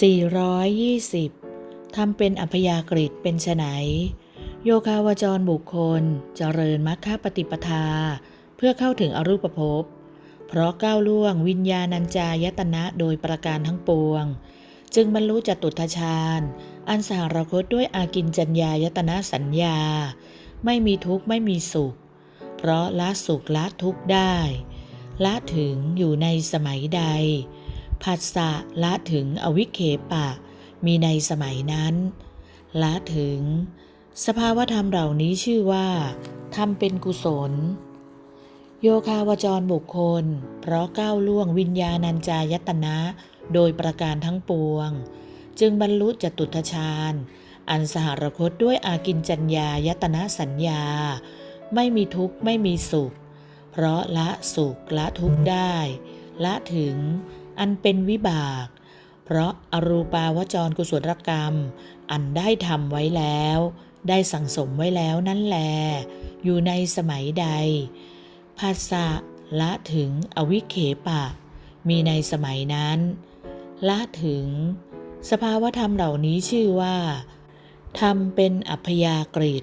420 ทำเป็นอัพยากฤิเป็นไฉนโยคาวจรบุคคล เจริญมรรคปฏิปทา เพื่อเข้าถึงอรูปภพ เพราะก้าวล่วงวิญญาณัญจายตนะโดยประการทั้งปวง จึงบรรลุจตุทชาญ อันสหรคตด้วยอากินจัญญายตนะสัญญา ไม่มีทุกข์ไม่มีสุข เพราะละสุขละทุกข์ได้ ละถึงอยู่ในสมัยใด ผัสสะละถึงอวิเคปะ มีในสมัยนั้น ละถึง สภาวธรรมเหล่านี้ชื่อว่าทำเป็นกุศล โยคาวจรบุคคล เพราะก้าวล่วงวิญญาณัญจายตนะ โดยประการทั้งปวง จึงบรรลุจตุทชาญ อันสหรคตด้วยอากินจัญญายตนะสัญญา ไม่มีทุกข์ไม่มีสุข เพราะละสุขละทุกข์ได้ ละถึง อันเป็นวิบาก เพราะอรูปาวจรกุศลกรรม อันได้ทำไว้แล้ว ได้สั่งสมไว้แล้วนั่นแล อยู่ในสมัยใด ภาษะละถึงอวิเคปะ มีในสมัยนั้น ละถึง สภาวธรรมเหล่านี้ชื่อว่าทำเป็นอัพยากฤิ